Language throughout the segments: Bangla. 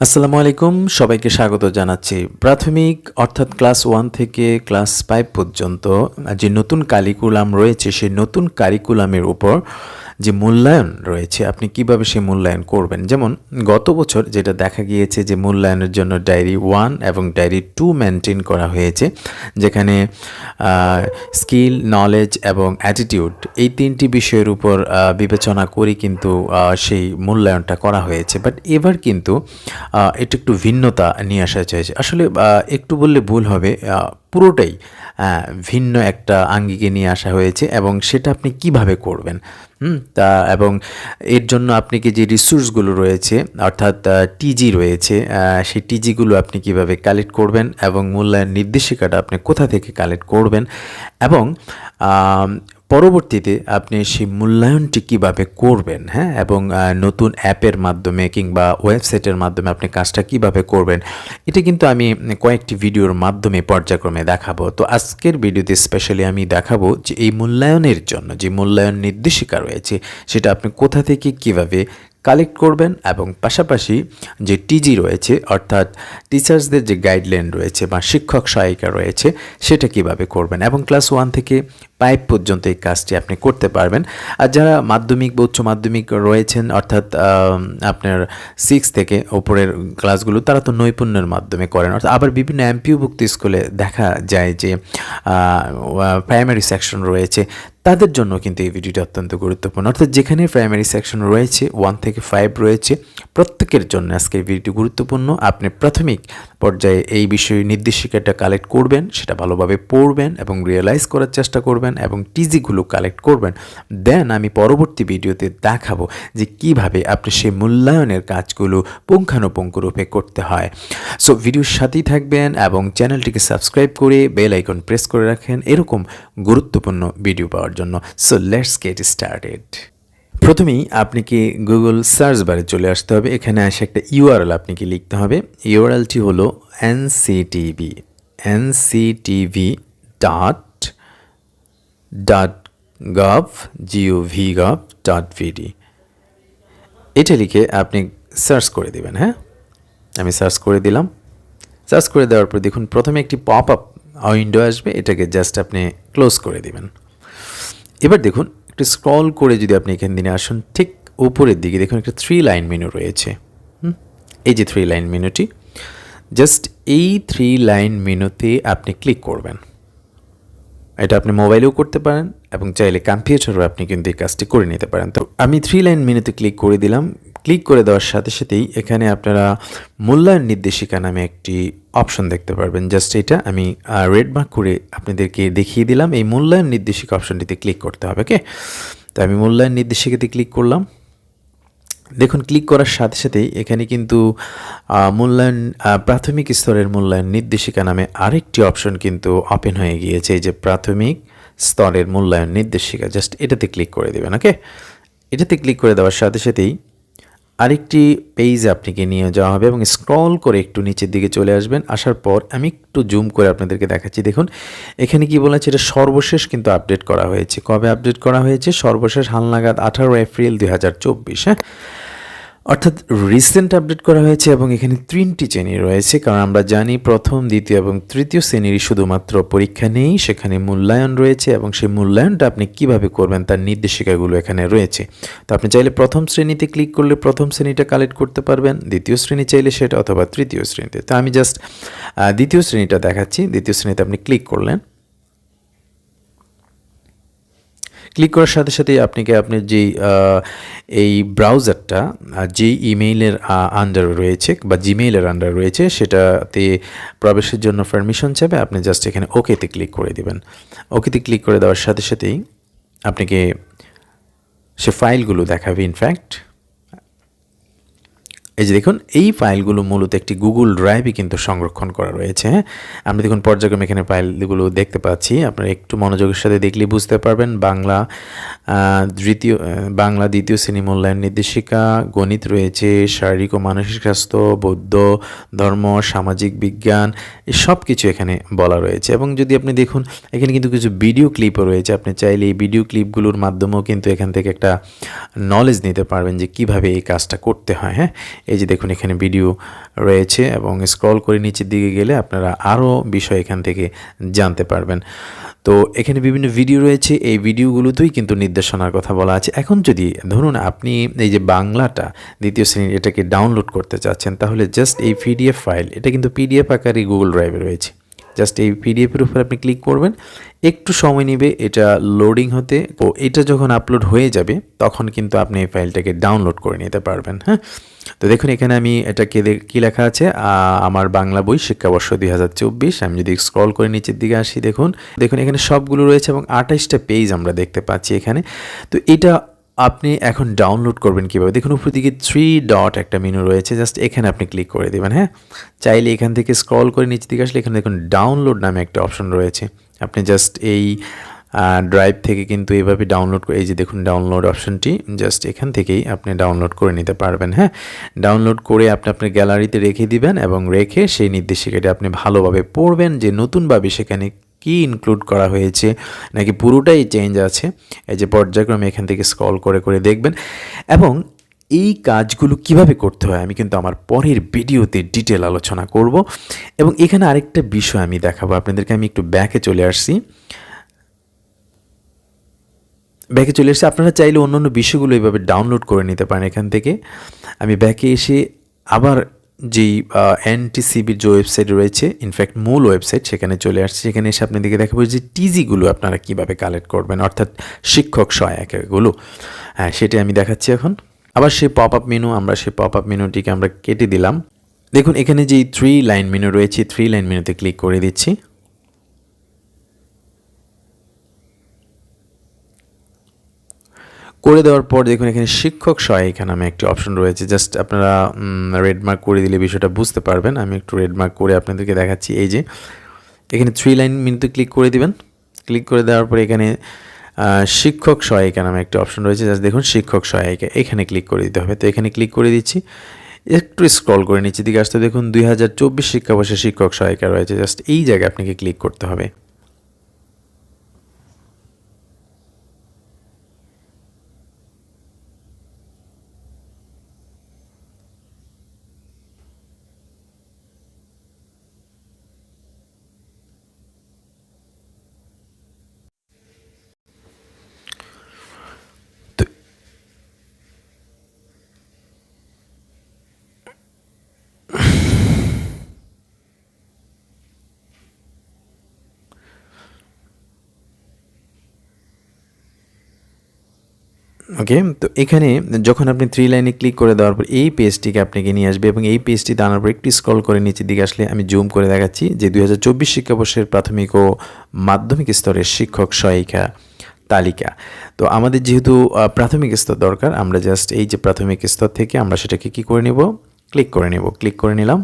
আসসালামু আলাইকুম, সবাইকে স্বাগত জানাচ্ছি। প্রাথমিক, অর্থাৎ ক্লাস ওয়ান থেকে ক্লাস ফাইভ পর্যন্ত যে নতুন কারিকুলাম রয়েছে, সেই নতুন কারিকুলামের উপর যে মূল্যায়ন রয়েছে, আপনি কীভাবে সেই মূল্যায়ন করবেন? যেমন, গত বছর যেটা দেখা গিয়েছে যে মূল্যায়নের জন্য ডায়েরি ওয়ান এবং ডায়েরি টু মেনটেন করা হয়েছে, যেখানে স্কিল, নলেজ এবং অ্যাটিটিউড এই তিনটি বিষয়ের উপর বিবেচনা করে কিন্তু সেই মূল্যায়নটা করা হয়েছে। বাট এবার কিন্তু এটা একটু ভিন্নতা নিয়ে আসা চাইছে আসলে একটু বললে ভুল হবে পুরোটাই ভিন্ন একটা আঙ্গিকে নিয়ে আসা হয়েছে এবং সেটা আপনি কীভাবে করবেন? তা এবং এর জন্য আপনি কি যে রিসোর্সগুলো রয়েছে, অর্থাৎ টিজি রয়েছে সেই টিজিগুলো আপনি কীভাবে কালেক্ট করবেন এবং মূল্যায়ন নির্দেশিকাটা আপনি কোথা থেকে কালেক্ট করবেন এবং পরবর্তীতে আপনি সেই মূল্যায়নটি কীভাবে করবেন হ্যাঁ? এবং নতুন অ্যাপের মাধ্যমে কিংবা ওয়েবসাইটের মাধ্যমে আপনি কাজটা কীভাবে করবেন, এটা কিন্তু আমি কয়েকটি ভিডিওর মাধ্যমে পর্যায়ক্রমে দেখাবো। তো আজকের ভিডিওতে স্পেশালি আমি দেখাবো যে এই মূল্যায়নের জন্য যে মূল্যায়ন নির্দেশিকা রয়েছে, সেটা আপনি কোথা থেকে কীভাবে কালেক্ট করবেন এবং পাশাপাশি যে টিজি রয়েছে, অর্থাৎ টিচার্সদের যে গাইডলাইন রয়েছে বা শিক্ষক সহায়িকা রয়েছে, সেটা কীভাবে করবেন এবং ক্লাস ওয়ান থেকে ফাইভ পর্যন্ত এই কাজটি আপনি করতে পারবেন। আর যারা মাধ্যমিক বা উচ্চ মাধ্যমিক রয়েছেন, অর্থাৎ আপনার সিক্স থেকে ওপরের ক্লাসগুলো, তারা তো নৈপুণ্যের মাধ্যমে করেন। অর্থাৎ আবার বিভিন্ন এমপিওভুক্ত স্কুলে দেখা যায় যে প্রাইমারি সেকশন রয়েছে। তাদের জন্য কিন্তু এই ভিডিওটি অত্যন্ত গুরুত্বপূর্ণ। অর্থাৎ যেখানে প্রাইমারি সেকশন রয়েছে ওয়ান থেকে ফাইভ রয়েছে, প্রত্যেকের জন্য আজকের ভিডিওটি গুরুত্বপূর্ণ। আপনি প্রাথমিক পর্যায়ে এই বিষয়ে নির্দেশিকাটা কালেক্ট করবেন, সেটা ভালোভাবে পড়বেন এবং রিয়েলাইজ করার চেষ্টা করবেন এবং টিজিগুলো কালেক্ট করবেন। দেন আমি পরবর্তী ভিডিওতে দেখাবো যে কীভাবে আপনি সেই মূল্যায়নের কাজগুলো পুঙ্খানুপুঙ্খ রূপে করতে হয়। সো ভিডিওর সাথেই থাকবেন এবং চ্যানেলটিকে সাবস্ক্রাইব করে বেল আইকন প্রেস করে রাখেন। এরকম গুরুত্বপূর্ণ ভিডিও পাওয়ার জন্য। সো লেটস গেট স্টার্টেড প্রথমেই আপনাকে গুগল সার্চ বারে চলে আসতে হবে। এখানে আসে একটা ইউআরএল আপনাকে লিখতে হবে। ইউআরএলটি হলো NCTB NCTB dot dot gov G O V gov dot লিখে আপনি সার্চ করে দিবেন হ্যাঁ? আমি সার্চ করে দিলাম। সার্চ করে দেওয়ার পর দেখুন, প্রথমে একটি পপ আপ উইন্ডো আসবে। এটাকে জাস্ট আপনি ক্লোজ করে দিবেন। এবার দেখুন, একটু স্ক্রল করে যদি আপনি এখান দিনে আসুন, ঠিক উপরের দিকে দেখুন একটা থ্রি লাইন মেনু রয়েছে? এই যে থ্রি লাইন মেনুটি জাস্ট এই থ্রি লাইন মেনুতে আপনি ক্লিক করবেন। এটা আপনি মোবাইলেও করতে পারেন এবং চাইলে কম্পিউটারও আপনি কিন্তু এই কাজটি করে নিতে পারেন। তো আমি থ্রি লাইন মেনুতে ক্লিক করে দিলাম ক্লিক করে দেওয়ার সাথে সাথেই এখানে আপনারা মূল্যায়ন নির্দেশিকা নামে একটি অপশন দেখতে পারবেন। জাস্ট এটা আমি রেড মার্ক করে আপনাদেরকে দেখিয়ে দিলাম। এই মূল্যায়ন নির্দেশিকা অপশনটিতে ক্লিক করতে হবে ওকে তো আমি মূল্যায়ন নির্দেশিকাতে ক্লিক করলাম। দেখুন, ক্লিক করার সাথে সাথেই এখানে কিন্তু মূল্যায়ন প্রাথমিক স্তরের মূল্যায়ন নির্দেশিকা নামে আরেকটি অপশন কিন্তু ওপেন হয়ে গিয়েছে। এই যে প্রাথমিক স্তরের মূল্যায়ন নির্দেশিকা, জাস্ট এটাতে ক্লিক করে দেবেন ওকে এটাতে ক্লিক করে দেওয়ার সাথে সাথেই আরেকটি পেজ আপনাকে নিয়ে যাওয়া হবে এবং স্ক্রল করে একটু নিচের দিকে চলে আসবেন। আসার পর আমি একটু জুম করে আপনাদেরকে দেখাচ্ছি। দেখুন, এখানে কি বলেছে এটা সর্বশেষ কিন্তু আপডেট করা হয়েছে। কবে আপডেট করা হয়েছে? সর্বশেষ হালনাগাদ আঠারো এপ্রিল দুই হাজার চব্বিশ হ্যাঁ? অর্থাৎ রিসেন্ট আপডেট করা হয়েছে এবং এখানে তিনটি শ্রেণি রয়েছে, কারণ আমরা জানি প্রথম, দ্বিতীয় এবং তৃতীয় শ্রেণীরই শুধুমাত্র পরীক্ষা নেই, সেখানে মূল্যায়ন রয়েছে এবং সেই মূল্যায়নটা আপনি কীভাবে করবেন তার নির্দেশিকাগুলো এখানে রয়েছে। তো আপনি চাইলে প্রথম শ্রেণীতে ক্লিক করলে প্রথম শ্রেণীটা কালেক্ট করতে পারবেন, দ্বিতীয় শ্রেণি চাইলে সেটা অথবা তৃতীয় শ্রেণীতে। তো আমি জাস্ট দ্বিতীয় শ্রেণীটা দেখাচ্ছি, দ্বিতীয় শ্রেণীতে আপনি ক্লিক করলেন। ক্লিক করার সাথে সাথেই আপনাকে আপনার যেই এই ব্রাউজারটা যে ইমেইলের আন্ডার রয়েছে বা জিমেইলের আন্ডার রয়েছে, সেটাতে প্রবেশের জন্য পারমিশন চাবে আপনি জাস্ট এখানে ওকেতে ক্লিক করে দেবেন। ওকেতে ক্লিক করে দেওয়ার সাথে সাথেই আপনাকে সে ফাইলগুলো দেখাবে ইনফ্যাক্ট এই যে দেখুন, এই ফাইলগুলো মূলত একটি গুগল ড্রাইভে কিন্তু সংরক্ষণ করা রয়েছে। আমরা দেখুন, পর্যায়ক্রমে এখানে ফাইলগুলো দেখতে পাচ্ছি। আপনারা একটু মনোযোগের সাথে দেখলে বুঝতে পারবেন। বাংলা দ্বিতীয় বাংলা দ্বিতীয় শ্রেণি মূল্যায়ন নির্দেশিকা, গণিত রয়েছে, শারীরিক ও মানসিক স্বাস্থ্য, বৌদ্ধ, ধর্ম, সামাজিক বিজ্ঞান সব কিছু এখানে বলা রয়েছে। এবং যদি আপনি দেখুন, এখানে কিন্তু কিছু ভিডিও ক্লিপও রয়েছে। আপনি চাইলে এই ভিডিও ক্লিপগুলোর মাধ্যমেও কিন্তু এখান থেকে একটা নলেজ নিতে পারবেন যে কীভাবে এই কাজটা করতে হয় হ্যাঁ? এই যে দেখুন, এখানে ভিডিও রয়েছে এবং স্ক্রল করে নিচের দিকে গেলে আপনারা আরও বিষয় এখান থেকে জানতে পারবেন। তো এখানে বিভিন্ন ভিডিও রয়েছে, এই ভিডিওগুলোতেই কিন্তু নির্দেশনার কথা বলা আছে। এখন যদি ধরুন আপনি এই যে বাংলাটা, দ্বিতীয় শ্রেণির এটাকে ডাউনলোড করতে চাচ্ছেন, তাহলে জাস্ট এই পিডিএফ ফাইল এটা কিন্তু পিডিএফ আকারে গুগল ড্রাইভে রয়েছে। জাস্ট এই পিডিএফের উপর আপনি ক্লিক করবেন। একটু সময় নেবে, এটা লোডিং হতে। ও এটা যখন আপলোড হয়ে যাবে, তখন কিন্তু আপনি এই ফাইলটাকে ডাউনলোড করে নিতে পারবেন হ্যাঁ? তো দেখুন, এখানে আমি এটা কে কী লেখা আছে? আমার বাংলা বই, শিক্ষাবর্ষ দুই হাজার চব্বিশ। আমি যদি স্ক্রল করে নিচের দিকে আসি, দেখুন। দেখুন, এখানে সবগুলো রয়েছে এবং আঠাইশটা পেজ আমরা দেখতে পাচ্ছি এখানে। তো এটা আপনি এখন ডাউনলোড করবেন কীভাবে? দেখুন, উপর দিকে থ্রি ডট একটা মেনু রয়েছে জাস্ট এখানে আপনি ক্লিক করে দেবেন হ্যাঁ? চাইলে এখান থেকে স্ক্রল করে নিচে দিকে আসলে এখানে দেখুন ডাউনলোড নামে একটা অপশন রয়েছে। আপনি জাস্ট এই ড্রাইভ থেকে কিন্তু এভাবে ডাউনলোড করে এই যে দেখুন ডাউনলোড অপশনটি জাস্ট এখান থেকেই আপনি ডাউনলোড করে নিতে পারবেন হ্যাঁ? ডাউনলোড করে আপনি আপনার গ্যালারিতে রেখে দিবেন এবং রেখে সেই নির্দেশিকাটি আপনি ভালোভাবে পড়বেন যে নতুনভাবে সেখানে কি ইনক্লুড করা হয়েছে, নাকি পুরোটাই চেঞ্জ আছে, এই যে পর্যায়ক্রমে এখান থেকে স্ক্রল করে করে দেখবেন। এবং এই কাজগুলো কীভাবে করতে হয়, আমি কিন্তু আমার পরের ভিডিওতে ডিটেল আলোচনা করব। এবং এখানে আরেকটা বিষয় আমি দেখাবো, আপনাদেরকে আমি একটু ব্যাকে চলে আসছি। ব্যাকে চলে এসে আপনারা চাইলে অন্য অন্য বিষয়গুলো এইভাবে ডাউনলোড করে নিতে পারেন এখান থেকে। আমি ব্যাকে এসে আবার যেই এনটিসিবির যে ওয়েবসাইট রয়েছে ইনফ্যাক্ট মূল ওয়েবসাইট সেখানে চলে আসছে, সেখানে এসে আপনাদেরকে দেখাবো যে টিজিগুলো আপনারা কীভাবে কালেক্ট করবেন, অর্থাৎ শিক্ষক সহায়িকাগুলো। হ্যাঁ সেটাই আমি দেখাচ্ছি এখন। আবার সেই পপ আপ মেনু আমরা সেই পপ আপ মেনুটিকে আমরা কেটে দিলাম। দেখুন, এখানে যেই থ্রি লাইন মেনু রয়েছে থ্রি লাইন মেনুতে ক্লিক করে দিচ্ছি। করে দেওয়ার পর দেখুন এখানে শিক্ষক সহায়িকা নামে একটি অপশন রয়েছে। জাস্ট আপনারা রেড মার্ক করে দিলে বিষয়টা বুঝতে পারবেন। আমি একটু রেড মার্ক করে আপনাদেরকে দেখাচ্ছি। এই যে, এখানে থ্রি লাইন মিনিটে ক্লিক করে দিবেন। ক্লিক করে দেওয়ার পর এখানে শিক্ষক সহায়িকা নামে একটি অপশন রয়েছে। জাস্ট দেখুন শিক্ষক সহায়িকা, এখানে ক্লিক করে দিতে হবে। তো এখানে ক্লিক করে দিচ্ছি। একটু স্ক্রল করে নিচের দিকে আসতে দেখুন। দুই হাজার চব্বিশ শিক্ষাবর্ষে শিক্ষক সহায়িকা রয়েছে। জাস্ট এই জায়গায় আপনাকে ক্লিক করতে হবে। ওকে তো এখানে যখন আপনি থ্রি লাইনে ক্লিক করে দেওয়ার পর এই পেজটিকে আপনাকে নিয়ে আসবে এবং এই পেজটি আনার পর একটু স্ক্রল করে নিচের দিকে আসলে আমি জুম করে দেখাচ্ছি যে দুই হাজার চব্বিশ শিক্ষাবর্ষের প্রাথমিক ও মাধ্যমিক স্তরের শিক্ষক সহায়িকা তালিকা। তো আমাদের যেহেতু প্রাথমিক স্তর দরকার, আমরা জাস্ট এই যে প্রাথমিক স্তর থেকে আমরা সেটাকে কি করে নেব? ক্লিক করে নেব। ক্লিক করে নিলাম।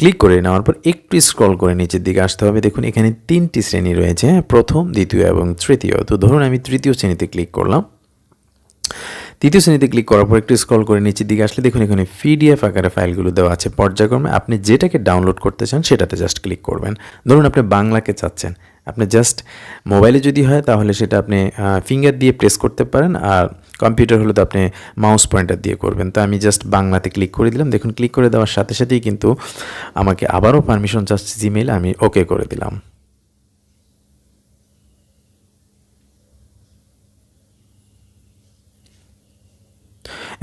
ক্লিক করে নেওয়ার পর একটু স্ক্রল করে নিচের দিকে আসতে হবে। দেখুন, এখানে তিনটি শ্রেণি রয়েছে, প্রথম, দ্বিতীয় এবং তৃতীয়। তো ধরুন, আমি তৃতীয় শ্রেণীতে ক্লিক করলাম। তৃতীয় শ্রেণীতে ক্লিক করার পর একটু স্ক্রল করে নিচের দিকে আসলে দেখুন, এখানে পিডিএফ আকারে ফাইলগুলো দেওয়া আছে। পর্যায়ক্রমে আপনি যেটাকে ডাউনলোড করতে চান, সেটাতে জাস্ট ক্লিক করবেন। ধরুন, আপনি বাংলাকে চাচ্ছেন। আপনি জাস্ট মোবাইলে যদি হয়, তাহলে সেটা আপনি ফিঙ্গার দিয়ে প্রেস করতে পারেন। আর কম্পিউটার হলে তো আপনি মাউস পয়েন্টার দিয়ে করবেন। তো আমি জাস্ট বাংলাতে ক্লিক করে দিলাম। দেখুন ক্লিক করে দেওয়ার সাথে সাথেই কিন্তু আমাকে আবারও পারমিশন চাচ্ছে জিমেল আমি ওকে করে দিলাম।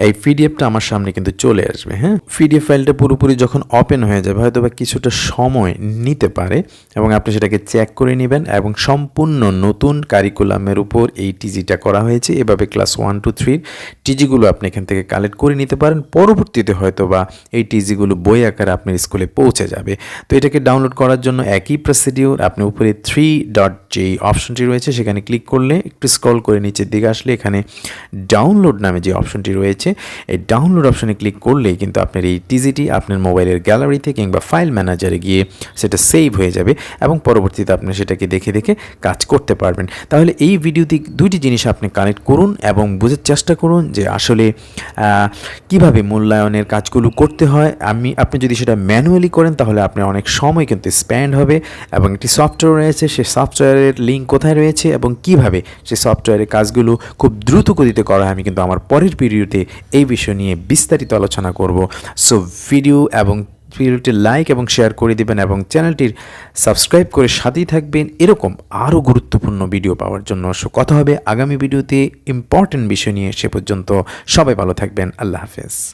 এই পিডিএফটা আমার সামনে কিন্তু চলে আসবে হ্যাঁ? পিডিএফ ফাইলটা পুরোপুরি যখন ওপেন হয়ে যাবে, হয়তো বা কিছুটা সময় নিতে পারে এবং আপনি সেটাকে চেক করে নেবেন এবং সম্পূর্ণ নতুন কারিকুলামের উপর এই টিজিটা করা হয়েছে। এভাবে ক্লাস ওয়ান টু থ্রির টিজিগুলো আপনি এখান থেকে কালেক্ট করে নিতে পারেন। পরবর্তীতে হয়তো বা এই টিজিগুলো বই আকারে আপনার স্কুলে পৌঁছে যাবে। তো এটাকে ডাউনলোড করার জন্য একই প্রসিডিওর আপনি উপরে থ্রি ডট যে অপশনটি রয়েছে, সেখানে ক্লিক করলে, একটু স্ক্রল করে নিচের দিকে আসলে এখানে ডাউনলোড নামে যে অপশনটি রয়েছে রয়েছে এই ডাউনলোড অপশানে ক্লিক করলেই কিন্তু আপনার এই টিজিটি আপনার মোবাইলের গ্যালারিতে কিংবা ফাইল ম্যানেজারে গিয়ে সেটা সেভ হয়ে যাবে এবং পরবর্তীতে আপনি সেটাকে দেখে দেখে কাজ করতে পারবেন। তাহলে এই ভিডিওতে দুইটি জিনিস আপনি কানেক্ট করুন এবং বোঝার চেষ্টা করুন যে আসলে কীভাবে মূল্যায়নের কাজগুলো করতে হয়। আমি, আপনি যদি সেটা ম্যানুয়ালি করেন তাহলে আপনার অনেক সময় কিন্তু স্প্যান্ড হবে এবং একটি সফটওয়্যার রয়েছে, সে সফটওয়্যারের লিঙ্ক কোথায় রয়েছে এবং কীভাবে সে সফটওয়্যারের কাজগুলো খুব দ্রুত গতিতে করা হয় আমি কিন্তু আমার পরের ভিডিওতে এই বিষয় নিয়ে বিস্তারিত আলোচনা করব। সো ভিডিও এবং ভিডিওটি লাইক এবং শেয়ার করে দিবেন এবং চ্যানেলটির সাবস্ক্রাইব করে সাথেই থাকবেন। এরকম আরও গুরুত্বপূর্ণ ভিডিও পাওয়ার জন্য। সো কথা হবে আগামী ভিডিওতে ইম্পর্ট্যান্ট বিষয় নিয়ে। সে পর্যন্ত সবাই ভালো থাকবেন। আল্লাহ হাফেজ।